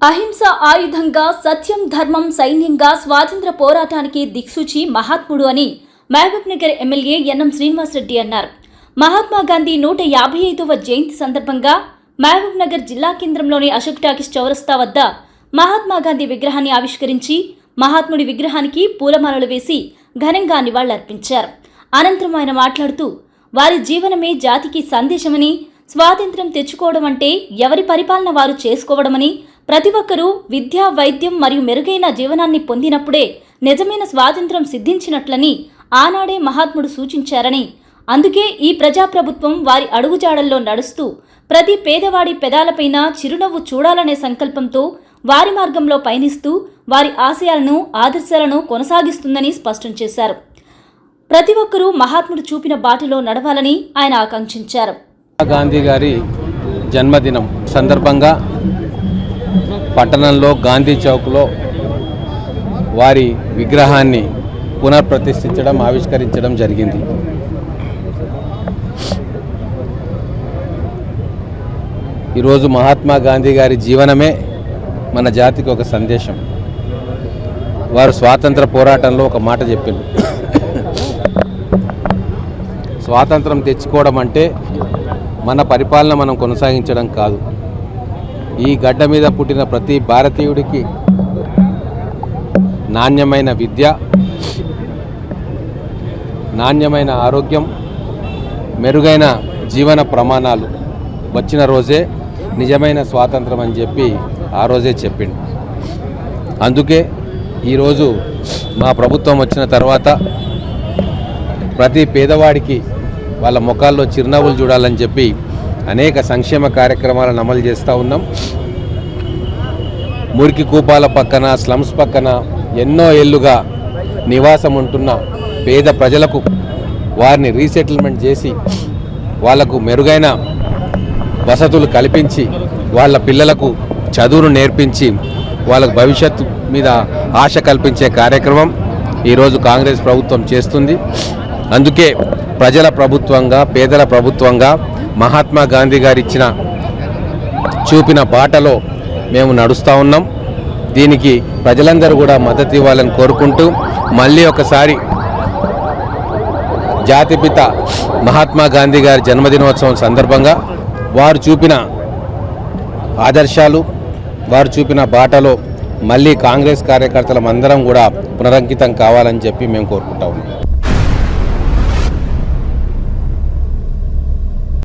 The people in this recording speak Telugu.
అహింస ఆయుధంగా సత్యం ధర్మం సైన్యంగా స్వాతంత్ర పోరాటానికి దిక్సూచి మహాత్ముడు అని Mahbub Nagar MLA N M Srinivasa Reddy అన్నారు. మహాత్మా గాంధీ నూట యాభై ఐదవ జయంతి సందర్భంగా మహబూబ్ నగర్ జిల్లా కేంద్రంలోని అశోక్ టాకీస్ చౌరస్తా వద్ద మహాత్మా గాంధీ విగ్రహాన్ని ఆవిష్కరించి మహాత్ముడి విగ్రహానికి పూలమాలలు వేసి ఘనంగా నివాళులర్పించారు. అనంతరం ఆయన మాట్లాడుతూ వారి జీవనమే జాతికి సందేశమని స్వాతంత్ర్యం తెచ్చుకోవడం అంటే ఎవరి పరిపాలన వారు చేసుకోవడమని ప్రతి ఒక్కరూ విద్య వైద్యం మరియు మెరుగైన జీవనాన్ని పొందినప్పుడే నిజమైన స్వాతంత్ర్యం సిద్ధించినట్లని ఆనాడే మహాత్ముడు సూచించారని. అందుకే ఈ ప్రజాప్రభుత్వం వారి అడుగుజాడల్లో నడుస్తూ ప్రతి పేదవాడి పెదాలపైన చిరునవ్వు చూడాలనే సంకల్పంతో వారి మార్గంలో పయనిస్తూ వారి ఆశయాలను ఆదర్శాలను కొనసాగిస్తుందని స్పష్టం చేశారు. ప్రతి ఒక్కరూ మహాత్ముడు చూపిన బాటలో నడవాలని ఆయన ఆకాంక్షించారు. గాంధీ గారి జన్మదినం సందర్భంగా పట్టణంలో గాంధీ చౌక్లో వారి విగ్రహాన్ని పునఃప్రతిష్ఠించడం ఆవిష్కరించడం జరిగింది. ఈరోజు మహాత్మా గాంధీ గారి జీవనమే మన జాతికి ఒక సందేశం. వారు స్వాతంత్ర పోరాటంలో ఒక మాట చెప్పింది స్వాతంత్రం తెచ్చుకోవడం అంటే మన పరిపాలన మనం కొనసాగించడం కాదు. ఈ గడ్డ మీద పుట్టిన ప్రతి భారతీయుడికి నాణ్యమైన విద్య నాణ్యమైన ఆరోగ్యం మెరుగైన జీవన ప్రమాణాలు. వచ్చిన రోజే నిజమైన స్వాతంత్రం అని చెప్పి ఆ రోజే చెప్పిండు. అందుకే ఈరోజు మా ప్రభుత్వం వచ్చిన తర్వాత ప్రతి పేదవాడికి వాళ్ళ ముఖాల్లో చిరునవ్వులు చూడాలని చెప్పి అనేక సంక్షేమ కార్యక్రమాలను అమలు చేస్తూ ఉన్నాం. మురికి కూపాల పక్కన స్లమ్స్ పక్కన ఎన్నో ఏళ్ళుగా నివాసం ఉంటున్న పేద ప్రజలకు వారిని రీసెటిల్మెంట్ చేసి వాళ్ళకు మెరుగైన వసతులు కల్పించి వాళ్ళ పిల్లలకు చదువును నేర్పించి వాళ్ళకు భవిష్యత్తు మీద ఆశ కల్పించే కార్యక్రమం ఈరోజు కాంగ్రెస్ ప్రభుత్వం చేస్తుంది. అందుకే ప్రజల ప్రభుత్వంగా పేదల ప్రభుత్వంగా మహాత్మా గాంధీ గారు ఇచ్చిన చూపిన బాటలో మేము నడుస్తూ ఉన్నాం. దీనికి ప్రజలందరూ కూడా మద్దతు ఇవ్వాలని కోరుకుంటూ మళ్ళీ ఒకసారి జాతిపిత మహాత్మా గాంధీ గారి జన్మదినోత్సవం సందర్భంగా వారు చూపిన ఆదర్శాలు వారు చూపిన బాటలో మళ్ళీ కాంగ్రెస్ కార్యకర్తలం అందరం కూడా పునరంకితం కావాలని చెప్పి మేము కోరుకుంటా ఉన్నాం.